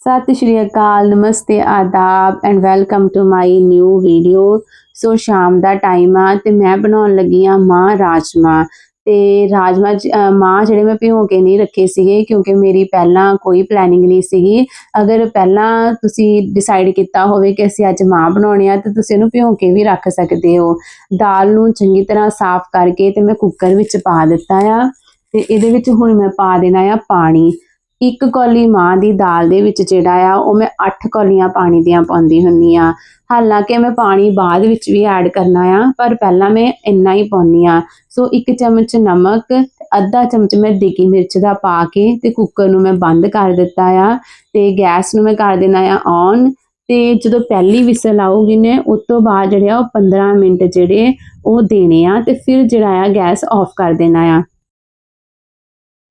ਸਤਿ ਸ਼੍ਰੀ ਅਕਾਲ, ਨਮਸਤੇ, ਆਦਾਬ and welcome to my new video so ਸ਼ਾਮ ਦਾ ਟਾਈਮ ਆ ਤੇ ਮੈਂ ਬਣਾਉਣ ਲੱਗੀ ਆ ਮਾਂ ਰਾਜਮਾ। ਅਤੇ ਰਾਜਮਾਂਹ ਜ- ਅਹ ਜਿਹੜੇ ਮੈਂ ਭਿਓ ਕੇ ਨਹੀਂ ਰੱਖੇ ਸੀਗੇ ਕਿਉਂਕਿ ਮੇਰੀ ਪਹਿਲਾਂ ਕੋਈ ਪਲੈਨਿੰਗ ਨਹੀਂ ਸੀਗੀ। ਅਗਰ ਪਹਿਲਾਂ ਤੁਸੀਂ ਡਿਸਾਈਡ ਕੀਤਾ ਹੋਵੇ ਕਿ ਅਸੀਂ ਅੱਜ ਮਾਂਹ ਬਣਾਉਣੇ ਆ, ਤੇ ਤੁਸੀਂ ਇਹਨੂੰ ਭਿਓ ਕੇ ਵੀ ਰੱਖ ਸਕਦੇ ਹੋ। ਦਾਲ ਨੂੰ ਚੰਗੀ ਤਰ੍ਹਾਂ ਸਾਫ਼ ਕਰਕੇ ਅਤੇ ਮੈਂ ਕੁੱਕਰ ਵਿੱਚ ਪਾ ਦਿੱਤਾ ਆ। ਅਤੇ ਇਹਦੇ ਵਿੱਚ ਹੁਣ ਮੈਂ ਪਾ ਦੇਣਾ ਆ ਪਾਣੀ। ਇੱਕ ਕੌਲੀ ਮਾਂ ਦੀ ਦਾਲ ਦੇ ਵਿੱਚ ਜਿਹੜਾ ਆ, ਉਹ ਮੈਂ 8 ਕੌਲੀਆਂ ਪਾਣੀ ਦੀਆਂ ਪਾਉਂਦੀ ਹੁੰਨੀ ਆ। ਹਾਲਾਂਕਿ ਮੈਂ ਪਾਣੀ ਬਾਅਦ ਵਿੱਚ ਵੀ ਐਡ ਕਰਨਾ ਆ, ਪਰ ਪਹਿਲਾਂ ਮੈਂ ਇੰਨਾ ਹੀ ਪਾਉਣੀ ਆ। ਸੋ ਇੱਕ ਚਮਚ ਨਮਕ, ਅੱਧਾ ਚਮਚ ਮੈਂ ਦੇਗੀ ਮਿਰਚ ਦਾ ਪਾ ਕੇ ਤੇ ਕੁੱਕਰ ਨੂੰ ਮੈਂ ਬੰਦ ਕਰ ਦਿੱਤਾ ਆ ਤੇ ਗੈਸ ਨੂੰ ਮੈਂ ਕਰ ਦੇਣਾ ਆ ਔਨ ਤੇ ਜਦੋਂ ਪਹਿਲੀ ਵਿਸਲ ਆਊਗੀ ਨੇ, ਉਸ ਤੋਂ ਬਾਅਦ ਜਿਹੜੇ ਆ ਉਹ 15 ਮਿੰਟ ਜਿਹੜੇ ਉਹ ਦੇਣੇ ਆ ਤੇ ਫਿਰ ਜਿਹੜਾ ਆ ਗੈਸ ਆਫ ਕਰ ਦੇਣਾ ਆ।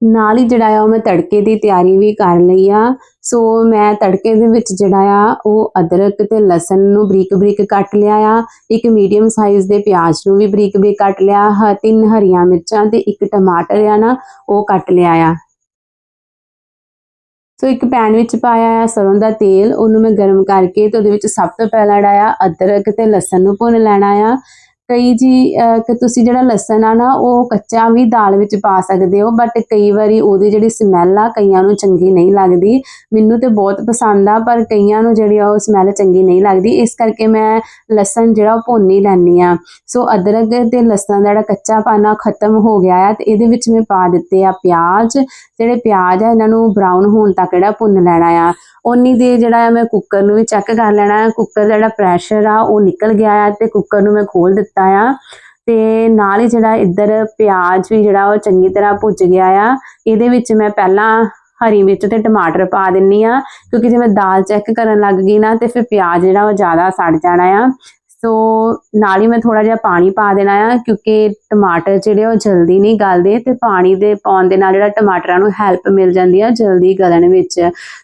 ਨਾਲ ਹੀ ਜਿਹੜਾ ਆ ਉਹ ਮੈਂ ਤੜਕੇ ਦੀ ਤਿਆਰੀ ਵੀ ਕਰ ਲਈ ਆ। ਸੋ ਮੈਂ ਤੜਕੇ ਦੇ ਵਿੱਚ ਜਿਹੜਾ ਆ, ਉਹ ਅਦਰਕ ਤੇ ਲਸਣ ਨੂੰ ਬਰੀਕ ਬਰੀਕ ਕੱਟ ਲਿਆ ਆ। ਇੱਕ ਮੀਡੀਅਮ ਸਾਈਜ਼ ਦੇ ਪਿਆਜ਼ ਨੂੰ ਵੀ ਬਰੀਕ ਬਰੀਕ ਕੱਟ ਲਿਆ। ਹ, ਤਿੰਨ ਹਰੀਆਂ ਮਿਰਚਾਂ ਤੇ ਇੱਕ ਟਮਾਟਰ ਆ ਨਾ, ਉਹ ਕੱਟ ਲਿਆ ਆ। ਸੋ ਇੱਕ ਪੈਨ ਵਿੱਚ ਪਾਇਆ ਆ ਸਰੋਂ ਦਾ ਤੇਲ। ਉਹਨੂੰ ਮੈਂ ਗਰਮ ਕਰਕੇ ਤੇ ਉਹਦੇ ਵਿੱਚ ਸਭ ਤੋਂ ਪਹਿਲਾਂ ਜਿਹੜਾ ਆ, ਅਦਰਕ ਤੇ ਲਸਣ ਨੂੰ ਭੁੰਨ ਲੈਣਾ ਆ। ਕਈ ਜੀ ਕਿ ਤੁਸੀਂ ਜਿਹੜਾ ਲਸਣ ਆ ਨਾ, ਉਹ ਕੱਚਾ ਵੀ ਦਾਲ ਵਿੱਚ ਪਾ ਸਕਦੇ ਹੋ ਬਟ ਕਈ ਵਾਰੀ ਉਹਦੀ ਜਿਹੜੀ ਸਮੈਲ ਆ, ਕਈਆਂ ਨੂੰ ਚੰਗੀ ਨਹੀਂ ਲੱਗਦੀ। ਮੈਨੂੰ ਤੇ ਬਹੁਤ ਪਸੰਦ ਆ, ਪਰ ਕਈਆਂ ਨੂੰ ਜਿਹੜੀ ਆ ਉਹ ਸਮੈਲ ਚੰਗੀ ਨਹੀਂ ਲੱਗਦੀ। ਇਸ ਕਰਕੇ ਮੈਂ ਲਸਣ ਜਿਹੜਾ ਉਹ ਭੁੰਨ ਹੀ ਲੈਂਦੀ ਆ। ਸੋ ਅਦਰਕ ਤੇ ਲਸਣ ਦਾ ਜਿਹੜਾ ਕੱਚਾ ਪਾਣਾ ਖਤਮ ਹੋ ਗਿਆ ਆ, ਤੇ ਇਹਦੇ ਵਿੱਚ ਮੈਂ ਪਾ ਦਿੱਤੇ ਆ ਪਿਆਜ਼। ਜਿਹੜੇ ਪਿਆਜ਼ ਆ, ਇਹਨਾਂ ਨੂੰ ਬਰਾਊਨ ਹੋਣ ਤੱਕ ਜਿਹੜਾ ਭੁੰਨ ਲੈਣਾ ਆ। ਉਨੀ ਦੇ ਜਿਹੜਾ ਆ ਮੈਂ ਕੁੱਕਰ ਨੂੰ ਵੀ ਚੈੱਕ ਕਰ ਲੈਣਾ ਕੁੱਕਰ ਦਾ ਜਿਹੜਾ ਪ੍ਰੈਸ਼ਰ ਆ, ਉਹ ਨਿਕਲ ਗਿਆ ਆ, ਤੇ ਕੁੱਕਰ ਨੂੰ ਮੈਂ ਖੋਲ ਦਿੱਤਾ ਆ। ਤੇ ਨਾਲ ਹੀ ਜਿਹੜਾ ਇੱਧਰ ਪਿਆਜ਼ ਵੀ ਜਿਹੜਾ ਉਹ ਚੰਗੀ ਤਰ੍ਹਾਂ ਭੁੱਜ ਗਿਆ ਆ। ਇਹਦੇ ਵਿੱਚ ਮੈਂ ਪਹਿਲਾਂ ਹਰੀ ਮਿਰਚ ਤੇ ਟਮਾਟਰ ਪਾ ਦਿੰਨੀ ਆ, ਕਿਉਂਕਿ ਜੇ ਮੈਂ ਦਾਲ ਚੈੱਕ ਕਰਨ ਲੱਗ ਗਈ ਨਾ ਤੇ ਫਿਰ ਪਿਆਜ਼ ਜਿਹੜਾ ਉਹ ਜ਼ਿਆਦਾ ਸੜ ਜਾਣਾ ਆ। ਸੋ ਨਾਲ ਹੀ ਮੈਂ ਥੋੜਾ ਜਿਹਾ ਪਾਣੀ ਪਾ ਦੇਣਾ ਆ, ਕਿਉਂਕਿ ਟਮਾਟਰ ਜਿਹੜੇ ਉਹ ਜਲਦੀ ਨਹੀਂ ਗਲਦੇ ਤੇ ਪਾਣੀ ਦੇ ਪਾਉਣ ਦੇ ਨਾਲ ਜਿਹੜਾ ਟਮਾਟਰਾਂ ਨੂੰ ਹੈਲਪ ਮਿਲ ਜਾਂਦੀ ਆ ਜਲਦੀ ਗਲਣ ਵਿੱਚ।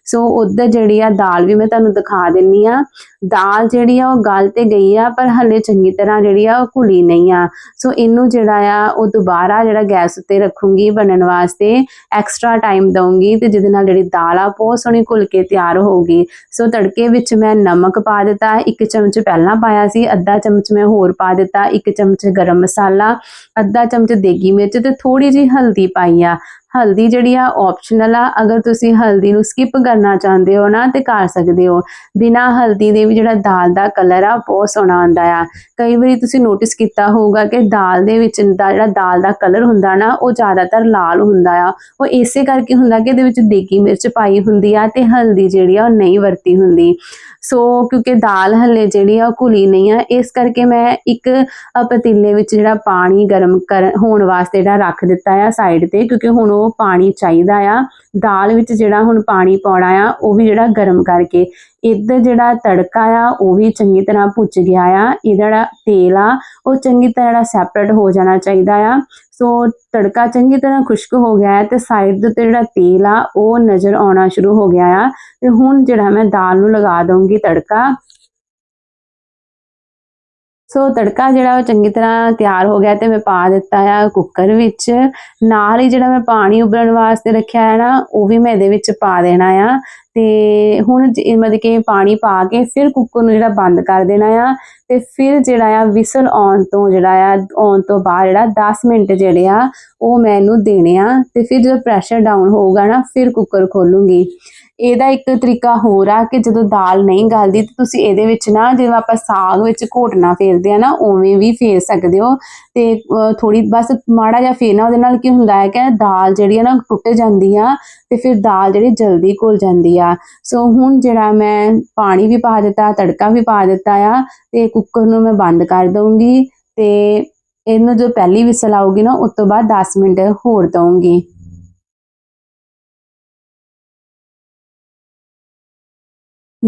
ਸੋ ਉਧਰ ਜਿਹੜੀ ਆ ਦਾਲ ਵੀ ਮੈਂ ਤੁਹਾਨੂੰ ਦਿਖਾ ਦਿੰਨੀ ਆ। ਦਾਲ ਜਿਹੜੀ ਆ ਉਹ ਗਲ ਤੇ ਗਈ ਆ, ਪਰ ਹਲੇ ਚੰਗੀ ਤਰ੍ਹਾਂ ਜਿਹੜੀ ਆ ਉਹ ਘੁਲੀ ਨਹੀਂ ਆ। ਸੋ ਇਹਨੂੰ ਜਿਹੜਾ ਆ ਉਹ ਦੁਬਾਰਾ ਜਿਹੜਾ ਗੈਸ ਉੱਤੇ ਰੱਖੂੰਗੀ ਬਣਨ ਵਾਸਤੇ ਐਕਸਟਰਾ ਟਾਈਮ ਦਊਂਗੀ ਤੇ ਜਿਹਦੇ ਨਾਲ ਜਿਹੜੀ ਦਾਲ ਆ ਬਹੁਤ ਸੋਹਣੀ ਘੁਲ ਕੇ ਤਿਆਰ ਹੋਊਗੀ। ਸੋ ਤੜਕੇ ਵਿੱਚ ਮੈਂ ਨਮਕ ਪਾ ਦਿੱਤਾ, ਇੱਕ ਚਮਚ ਪਹਿਲਾਂ ਪਾਇਆ ਸੀ ਅੱਧਾ ਚਮਚ ਮੈਂ ਹੋਰ ਪਾ ਦਿੱਤਾ, ਇੱਕ ਚਮਚ ਗਰਮ ਮਸਾਲਾ, ਅੱਧਾ ਚਮਚ ਦੇਗੀ ਮਿਰਚ ਤੇ ਥੋੜੀ ਜਿਹੀ ਹਲਦੀ ਪਾਈ ਆ। ਹਲਦੀ ਜਿਹੜੀ ਆ ਆਪਸ਼ਨਲ ਆ। ਅਗਰ ਤੁਸੀਂ ਹਲਦੀ ਨੂੰ ਸਕਿਪ ਕਰਨਾ ਚਾਹੁੰਦੇ ਹੋ ਨਾ, ਤੇ ਕਰ ਸਕਦੇ ਹੋ। ਬਿਨਾ ਹਲਦੀ ਦੇ ਵੀ ਜਿਹੜਾ ਦਾਲ ਦਾ ਕਲਰ ਆ, ਬਹੁਤ ਸੋਹਣਾ ਆਉਂਦਾ ਆ। ਕਈ ਵਾਰੀ ਤੁਸੀਂ ਨੋਟਿਸ ਕੀਤਾ ਹੋਊਗਾ ਕਿ ਦਾਲ ਦੇ ਵਿੱਚ ਦਾ ਜਿਹੜਾ ਦਾਲ ਦਾ ਕਲਰ ਹੁੰਦਾ ਨਾ, ਉਹ ਜ਼ਿਆਦਾਤਰ ਲਾਲ ਹੁੰਦਾ ਆ। ਉਹ ਇਸੇ ਕਰਕੇ ਹੁੰਦਾ ਕਿ ਇਹਦੇ ਵਿੱਚ ਦੇਗੀ ਮਿਰਚ ਪਾਈ ਹੁੰਦੀ ਆ, ਤੇ ਹਲਦੀ ਜਿਹੜੀ ਆ, ਉਹ ਨਹੀਂ ਵਰਤੀ ਹੁੰਦੀ। ਸੋ, ਕਿਉਂਕਿ ਦਾਲ ਹੱਲੇ ਜਿਹੜੀ ਆ, ਉਹ ਘੁਲੀ ਨਹੀਂ ਆ। ਇਸ ਕਰਕੇ ਮੈਂ ਇੱਕ ਪਤੀਲੇ ਵਿੱਚ ਜਿਹੜਾ ਪਾਣੀ ਗਰਮ ਕਰ, ਹੋਣ ਵਾਸਤੇ ਜਿਹੜਾ ਰੱਖ ਦਿੱਤਾ ਆ ਸਾਈਡ ਤੇ, ਕਿਉਂਕਿ ਹੁਣ ਉਹ ਪਾਣੀ ਚਾਹੀਦਾ ਆ। ਦਾਲ ਵਿੱਚ ਜਿਹੜਾ ਹੁਣ ਪਾਣੀ ਪਾਉਣਾ ਆ, ਉਹ ਵੀ ਜਿਹੜਾ ਗਰਮ ਕਰਕੇ। ਇੱਧਰ ਜਿਹੜਾ ਤੜਕਾ ਆ, ਉਹ ਵੀ ਚੰਗੀ ਤਰ੍ਹਾਂ ਭੁੱਜ ਗਿਆ ਆ। ਇਹਦਾ ਜਿਹੜਾ ਤੇਲ ਆ, ਉਹ ਚੰਗੀ ਤਰ੍ਹਾਂ ਜਿਹੜਾ ਸੈਪਰੇਟ ਹੋ ਜਾਣਾ ਚਾਹੀਦਾ ਆ। ਸੋ ਤੜਕਾ ਚੰਗੀ ਤਰ੍ਹਾਂ ਖੁਸ਼ਕ ਹੋ ਗਿਆ ਹੈ ਤੇ ਸਾਈਡ ਦੇ ਉੱਤੇ ਜਿਹੜਾ ਤੇਲ ਆ, ਉਹ ਨਜ਼ਰ ਆਉਣਾ ਸ਼ੁਰੂ ਹੋ ਗਿਆ ਆ। ਤੇ ਹੁਣ ਜਿਹੜਾ ਮੈਂ ਦਾਲ ਨੂੰ ਲਗਾ ਦਊਂਗੀ ਤੜਕਾ ਸੋ ਤੜਕਾ ਜਿਹੜਾ ਉਹ ਚੰਗੀ ਤਰ੍ਹਾਂ ਤਿਆਰ ਹੋ ਗਿਆ ਤੇ ਮੈਂ ਪਾ ਦਿੱਤਾ ਆ ਕੁੱਕਰ ਵਿੱਚ। ਨਾਲ ਹੀ ਜਿਹੜਾ ਮੈਂ ਪਾਣੀ ਉਬਲਣ ਵਾਸਤੇ ਰੱਖਿਆ ਹੈ ਨਾ, ਉਹ ਵੀ ਮੈਂ ਇਹਦੇ ਵਿੱਚ ਪਾ ਦੇਣਾ ਆ। ਤੇ ਹੁਣ ਜ- ਮਤਲਬ ਕਿ ਪਾਣੀ ਪਾ ਕੇ ਫਿਰ ਕੁੱਕਰ ਨੂੰ ਜਿਹੜਾ ਬੰਦ ਕਰ ਦੇਣਾ ਆ। ਤੇ ਫਿਰ ਜਿਹੜਾ ਆ ਵਿਸਲ ਆਉਣ ਤੋਂ ਜਿਹੜਾ ਆ, ਆਉਣ ਤੋਂ ਬਾਅਦ ਜਿਹੜਾ 10 ਮਿੰਟ ਜਿਹੜੇ ਆ, ਉਹ ਮੈਂ ਇਹਨੂੰ ਦੇਣੇ ਆ। ਤੇ ਫਿਰ ਜਦੋਂ ਪ੍ਰੈਸ਼ਰ ਡਾਊਨ ਹੋਊਗਾ ਨਾ, ਫਿਰ ਕੁੱਕਰ ਖੋਲੂੰਗੀ। ਇਹਦਾ ਇੱਕ ਤਰੀਕਾ ਹੋਰ ਆ ਕਿ ਜਦੋਂ ਦਾਲ ਨਹੀਂ ਗਲਦੀ ਤੇ ਤੁਸੀਂ ਇਹਦੇ ਵਿੱਚ ਨਾ ਜਿਵੇਂ ਆਪਾਂ ਸਾਗ ਵਿੱਚ ਘੋਟਣਾ ਫੇਰਦੇ ਆ ਨਾ, ਉਵੇਂ ਵੀ ਫੇਰ ਸਕਦੇ ਹੋ। ਤੇ ਥੋੜੀ ਬਸ ਮਾੜਾ ਜਿਹਾ ਫੇਰਨਾ ਉਹਦੇ ਨਾਲ ਕੀ ਹੁੰਦਾ ਹੈ ਕਿ ਦਾਲ ਜਿਹੜੀ ਆ ਨਾ ਟੁੱਟ ਜਾਂਦੀ ਆ ਤੇ ਫਿਰ ਦਾਲ ਜਿਹੜੀ ਜਲਦੀ ਘੁਲ ਜਾਂਦੀ ਆ। ਸੋ ਹੁਣ ਜਿਹੜਾ ਮੈਂ ਪਾਣੀ ਵੀ ਪਾ ਦਿੱਤਾ, ਤੜਕਾ ਵੀ ਪਾ ਦਿੱਤਾ ਆ ਤੇ ਕੁੱਕਰ ਨੂੰ ਮੈਂ ਬੰਦ ਕਰ ਦਊਂਗੀ ਤੇ ਇਹਨੂੰ ਜੋ ਪਹਿਲੀ ਵਿਸਲ ਆਊਗੀ ਨਾ, ਉਸ ਤੋਂ ਬਾਅਦ 10 ਮਿੰਟ ਹੋਰ ਦਊਂਗੀ।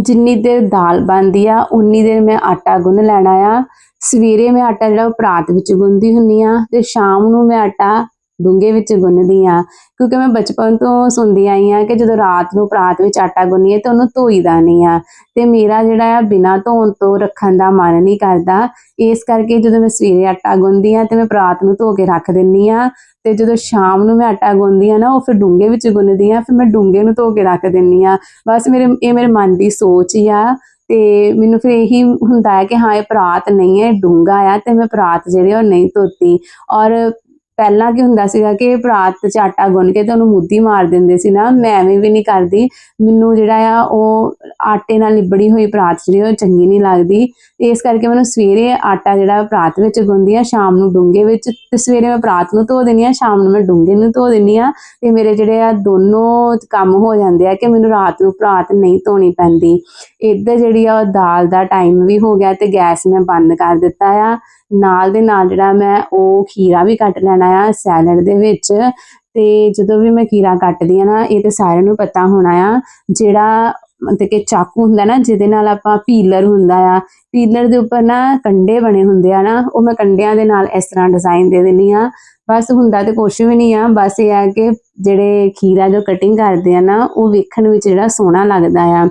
ਜਿੰਨੀ ਦੇਰ ਦਾਲ ਬਣਦੀ ਆ, ਉਨੀ ਦੇਰ ਮੈਂ ਆਟਾ ਗੁੰਨ ਲੈਣਾ ਆ। ਸਵੇਰੇ ਮੈਂ ਆਟਾ ਜਿਹੜਾ ਉਹ ਪਰਾਤ ਵਿੱਚ ਗੁੰਨਦੀ ਹੁੰਨੀ ਆ ਤੇ ਸ਼ਾਮ ਨੂੰ ਮੈਂ ਆਟਾ ਡੂੰਘੇ ਵਿੱਚ ਗੁੰਨਦੀ ਆ। ਕਿਉਂਕਿ ਮੈਂ ਬਚਪਨ ਤੋਂ ਸੁਣਦੀ ਆਈ ਆ ਕਿ ਜਦੋਂ ਰਾਤ ਨੂੰ ਪਰਾਤ ਵਿੱਚ ਆਟਾ ਗੁੰਨੀਏ ਤਾਂ ਉਹਨੂੰ ਧੋਈਦਾ ਨਹੀਂ ਆ। ਤੇ ਮੇਰਾ ਜਿਹੜਾ ਆ, ਬਿਨਾਂ ਧੋਣ ਤੋਂ ਰੱਖਣ ਦਾ ਮਨ ਨਹੀਂ ਕਰਦਾ। ਇਸ ਕਰਕੇ ਜਦੋਂ ਮੈਂ ਸਵੇਰੇ ਆਟਾ ਗੁੰਨਦੀ ਆ ਤੇ ਮੈਂ ਪਰਾਤ ਨੂੰ ਧੋ ਕੇ ਰੱਖ ਦਿੰਨੀ ਆ ਤੇ ਜਦੋਂ ਸ਼ਾਮ ਨੂੰ ਮੈਂ ਆਟਾ ਗੁੰਨਦੀ ਆ ਨਾ, ਉਹ ਫਿਰ ਡੂੰਘੇ ਵਿੱਚ ਗੁੰਨਦੀ ਆ ਫਿਰ ਮੈਂ ਡੂੰਘੇ ਨੂੰ ਧੋ ਕੇ ਰੱਖ ਦਿੰਨੀ ਆ ਬਸ ਮੇਰੇ, ਇਹ ਮੇਰੇ ਮਨ ਦੀ ਸੋਚ ਹੀ ਆ ਤੇ ਮੈਨੂੰ ਫਿਰ ਇਹੀ ਹੁੰਦਾ ਹੈ ਕਿ ਹਾਂ, ਇਹ ਪਰਾਤ ਨਹੀਂ ਹੈ ਡੂੰਘਾ ਆ ਤੇ ਮੈਂ ਪਰਾਤ ਜਿਹੜੇ ਉਹ ਨਹੀਂ ਧੋਤੀ। ਔਰ ਪਹਿਲਾਂ ਕੀ ਹੁੰਦਾ ਸੀਗਾ ਕਿ ਪਰਾਤ 'ਚ ਆਟਾ ਗੁੰਨ ਕੇ ਤੇ ਉਹਨੂੰ ਮੁੱਦੀ ਮਾਰ ਦਿੰਦੇ ਸੀ ਨਾ, ਮੈਂ ਐਵੇਂ ਵੀ ਨਹੀਂ ਕਰਦੀ। ਮੈਨੂੰ ਜਿਹੜਾ ਆ, ਉਹ ਆਟੇ ਨਾਲ ਲਿਬੜੀ ਹੋਈ ਪਰਾਤ ਜਿਹੜੀ, ਉਹ ਚੰਗੀ ਨਹੀਂ ਲੱਗਦੀ। ਇਸ ਕਰਕੇ ਮੈਨੂੰ ਸਵੇਰੇ ਆਟਾ ਜਿਹੜਾ ਪਰਾਤ ਵਿੱਚ ਗੁੰਨਦੀ ਆ ਸ਼ਾਮ ਨੂੰ ਡੂੰਘੇ ਵਿੱਚ, ਤੇ ਸਵੇਰੇ ਮੈਂ ਪਰਾਤ ਨੂੰ ਧੋ ਦਿੰਦੀ ਆ ਸ਼ਾਮ ਨੂੰ ਮੈਂ ਡੂੰਘੇ ਨੂੰ ਧੋ ਦਿੰਦੀ ਆ ਤੇ ਮੇਰੇ ਜਿਹੜੇ ਆ, ਦੋਨੋਂ ਕੰਮ ਹੋ ਜਾਂਦੇ ਆ ਕਿ ਮੈਨੂੰ ਰਾਤ ਨੂੰ ਪਰਾਤ ਨਹੀਂ ਧੋਣੀ ਪੈਂਦੀ। ਇੱਧਰ ਜਿਹੜੀ ਆ, ਉਹ ਦਾਲ ਦਾ ਟਾਈਮ ਵੀ ਹੋ ਗਿਆ ਤੇ ਗੈਸ ਮੈਂ ਬੰਦ ਕਰ ਦਿੱਤਾ ਆ। ਨਾਲ ਦੇ ਨਾਲ ਜਿਹੜਾ ਮੈਂ, ਉਹ ਖੀਰਾ ਵੀ ਕੱਟ ਲੈਣਾ ਆ ਸੈਲਡ ਦੇ ਵਿੱਚ। ਤੇ ਜਦੋਂ ਵੀ ਮੈਂ ਖੀਰਾ ਕੱਟਦੀ ਆ ਨਾ, ਇਹ ਤੇ ਸਾਰਿਆਂ ਨੂੰ ਪਤਾ ਹੋਣਾ ਆ, ਜਿਹੜਾ ਮਤਲਬ ਕਿ ਚਾਕੂ ਹੁੰਦਾ ਨਾ, ਜਿਹਦੇ ਨਾਲ ਆਪਾਂ ਪੀਲਰ ਹੁੰਦਾ ਆ, ਪੀਲਰ ਦੇ ਉੱਪਰ ਨਾ ਕੰਡੇ ਬਣੇ ਹੁੰਦੇ ਆ ਨਾ, ਉਹ ਮੈਂ ਕੰਡਿਆਂ ਦੇ ਨਾਲ ਇਸ ਤਰ੍ਹਾਂ ਡਿਜ਼ਾਈਨ ਦੇ ਦਿੰਦੀ ਆ ਬਸ ਹੁੰਦਾ ਤੇ ਕੁਛ ਵੀ ਨਹੀਂ ਆ, ਬਸ ਇਹ ਆ ਕਿ ਜਿਹੜੇ ਖੀਰਾ ਜੋ ਕਟਿੰਗ ਕਰਦੇ ਆ ਨਾ, ਉਹ ਵੇਖਣ ਵਿੱਚ ਜਿਹੜਾ ਸੋਹਣਾ ਲੱਗਦਾ ਆ।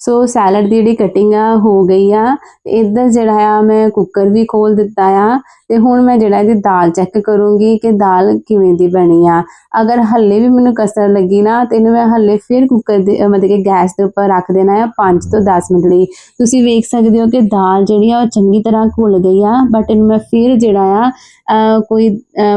ਸੋ ਸੈਲਡ ਦੀ ਜਿਹੜੀ ਕਟਿੰਗ ਆ, ਹੋ ਗਈ ਆ। ਤੇ ਇੱਧਰ ਜਿਹੜਾ ਆ, ਮੈਂ ਕੁੱਕਰ ਵੀ ਖੋਲ ਦਿੱਤਾ ਆ। ਤੇ ਹੁਣ ਮੈਂ ਜਿਹੜਾ ਇਹਦੀ ਦਾਲ ਚੈੱਕ ਕਰੂੰਗੀ ਕਿ ਦਾਲ ਕਿਵੇਂ ਦੀ ਬਣੀ ਆ। ਅਗਰ ਹੱਲੇ ਵੀ ਮੈਨੂੰ ਕਸਰ ਲੱਗੀ ਨਾ, ਤੇ ਇਹਨੂੰ ਮੈਂ ਹੱਲੇ ਫਿਰ ਕੁੱਕਰ ਦੇ, ਮਤਲਬ ਕਿ ਗੈਸ ਦੇ ਉੱਪਰ ਰੱਖ ਦੇਣਾ ਆ 5 ਤੋਂ 10 ਮਿੰਟ ਲਈ। ਤੁਸੀਂ ਵੇਖ ਸਕਦੇ ਹੋ ਕਿ ਦਾਲ ਜਿਹੜੀ ਆ, ਉਹ ਚੰਗੀ ਤਰ੍ਹਾਂ ਘੁਲ ਗਈ ਆ ਬਟ ਇਹਨੂੰ ਮੈਂ ਫਿਰ ਜਿਹੜਾ ਆ ਕੋਈ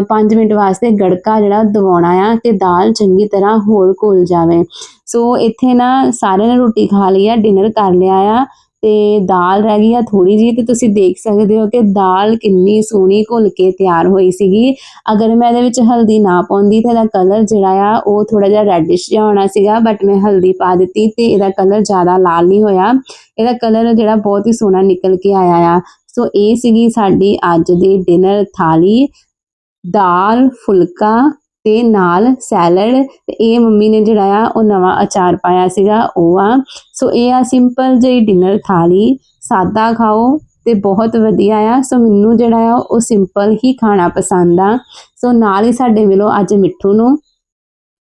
5 ਮਿੰਟ ਵਾਸਤੇ ਗੜਕਾ ਜਿਹੜਾ ਦਵਾਉਣਾ ਆ, ਕਿ ਦਾਲ ਚੰਗੀ ਤਰ੍ਹਾਂ ਹੋਰ ਘੁਲ ਜਾਵੇ। ਸੋ ਇੱਥੇ ਨਾ ਸਾਰਿਆਂ ਨੇ ਰੋਟੀ ਖਾ ਲਈ ਆ ਡਿਨਰ ਕਰ ਲਿਆ ਆ, ਤੇ ਦਾਲ ਰਹਿ ਗਈ ਆ ਥੋੜੀ ਜੀ ਤੇ ਤੁਸੀਂ ਦੇਖ ਸਕਦੇ ਹੋ ਕਿ ਦਾਲ ਕਿੰਨੀ ਸੋਹਣੀ ਘੁਲ ਕੇ ਤਿਆਰ ਹੋਈ ਸੀਗੀ। ਅਗਰ ਮੈਂ ਇਹਦੇ ਵਿੱਚ ਹਲਦੀ ਨਾ ਪਾਉਂਦੀ, ਤਾਂ ਇਹਦਾ ਕਲਰ ਜਿਹੜਾ ਆ, ਉਹ ਥੋੜਾ ਜਿਹਾ ਰੈਡਿਸ਼ ਜਿਹਾ ਹੋਣਾ ਸੀਗਾ ਬਟ ਮੈਂ ਹਲਦੀ ਪਾ ਦਿੱਤੀ ਤੇ ਇਹਦਾ ਕਲਰ ਜ਼ਿਆਦਾ ਲਾਲ ਨਹੀਂ ਹੋਇਆ। ਇਹਦਾ ਕਲਰ ਜਿਹੜਾ ਬਹੁਤ ਹੀ ਸੋਹਣਾ ਨਿਕਲ ਕੇ ਆਇਆ ਆ। ਸੋ ਇਹ ਸੀਗੀ ਸਾਡੀ ਅੱਜ ਦੀ ਡਿਨਰ ਥਾਲੀ। ਦਾਲ, ਫੁਲਕਾ ਤੇ ਨਾਲ ਸੈਲਡ ਤੇ ਇਹ ਮੰਮੀ ਨੇ ਜਿਹੜਾ ਆ, ਉਹ ਨਵਾਂ ਅਚਾਰ ਪਾਇਆ ਸੀਗਾ, ਉਹ ਆ। ਸੋ ਇਹ ਆ ਸਿੰਪਲ ਜਿਹੀ ਡਿਨਰ ਥਾਲੀ, ਸਾਦਾ ਖਾਓ ਤੇ ਬਹੁਤ ਵਧੀਆ ਆ। ਸੋ ਮੈਨੂੰ ਜਿਹੜਾ ਆ, ਉਹ ਸਿੰਪਲ ਹੀ ਖਾਣਾ ਪਸੰਦ ਆ। ਸੋ ਨਾਲ ਹੀ ਸਾਡੇ ਮਿਲੋ ਅੱਜ ਮਿੱਠੂ ਨੂੰ,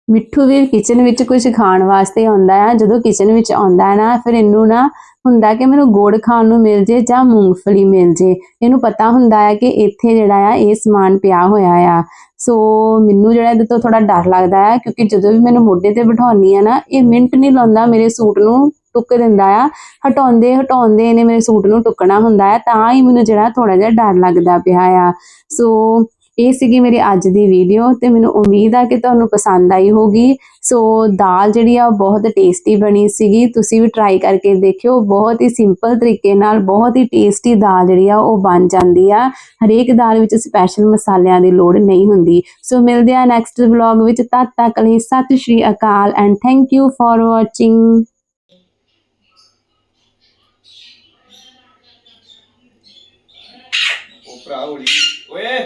ਮਿੱਠੂ ਵੀ ਕਿਚਨ ਵਿੱਚ ਕੁਝ ਖਾਣ ਵਾਸਤੇ ਆਉਂਦਾ ਆ। ਜਦੋਂ ਕਿਚਨ ਵਿੱਚ ਆਉਂਦਾ ਨਾ, ਫਿਰ ਇਹਨੂੰ ਨਾ ਹੁੰਦਾ ਕਿ ਮੈਨੂੰ ਗੁੜ ਖਾਣ ਨੂੰ ਮਿਲ ਜੇ ਜਾਂ ਮੂੰਗਫਲੀ ਮਿਲ ਜੇ। ਇਹਨੂੰ ਪਤਾ ਹੁੰਦਾ ਹੈ ਕਿ ਇੱਥੇ ਜਿਹੜਾ ਆ, ਇਹ ਸਮਾਨ ਪਿਆ ਹੋਇਆ ਆ। ਸੋ ਮੈਨੂੰ ਜਿਹੜਾ ਇਹਦੇ ਤੋਂ ਥੋੜਾ ਡਰ ਲੱਗਦਾ ਹੈ, ਕਿਉਂਕਿ ਜਦੋਂ ਵੀ ਮੈਨੂੰ ਮੋਢੇ ਤੇ ਬਿਠਾਉਣੀ ਆ ਨਾ, ਇਹ ਮਿੰਟ ਨਹੀਂ ਲਾਉਂਦਾ, ਮੇਰੇ ਸੂਟ ਨੂੰ ਟੁੱਕ ਦਿੰਦਾ ਆ। ਹਟਾਉਂਦੇ ਹਟਾਉਂਦੇ ਇਹਨੇ ਮੇਰੇ ਸੂਟ ਨੂੰ ਟੁੱਕਣਾ ਹੁੰਦਾ ਹੈ, ਤਾਂ ਹੀ ਮੈਨੂੰ ਜਿਹੜਾ ਥੋੜਾ ਜਿਹਾ ਡਰ ਲੱਗਦਾ ਪਿਆ ਆ। ਸੋ ਇਹ ਸੀਗੀ ਮੇਰੀ ਅੱਜ ਦੀ ਵੀਡੀਓ ਤੇ ਮੈਨੂੰ ਉਮੀਦ ਆ ਕਿ ਤੁਹਾਨੂੰ ਪਸੰਦ ਆਈ ਹੋਗੀ ਸੋ ਦਾਲ ਜਿਹੜੀ ਆ, ਉਹ ਬਹੁਤ ਟੇਸਟੀ ਬਣੀ ਸੀਗੀ। ਤੁਸੀਂ ਵੀ ਟਰਾਈ ਕਰਕੇ ਦੇਖਿਓ। ਬਹੁਤ ਹੀ ਸਿੰਪਲ ਤਰੀਕੇ ਨਾਲ, ਬਹੁਤ ਹੀ ਟੇਸਟੀ ਦਾਲ ਜਿਹੜੀ ਆ, ਉਹ ਬਣ ਜਾਂਦੀ ਆ। ਹਰੇਕ ਦਾਲ ਵਿੱਚ ਸਪੈਸ਼ਲ ਮਸਾਲਿਆਂ ਦੀ ਲੋੜ ਨਹੀਂ ਹੁੰਦੀ। ਸੋ ਮਿਲਦੇ ਆ ਨੈਕਸਟ ਵਲੌਗ ਵਿੱਚ। ਤਦ ਤੱਕ ਲਈ ਸਤਿ ਸ਼੍ਰੀ ਅਕਾਲ and thank you for watching ਭਰਾ ਹੋਲੀ। ਓਏ!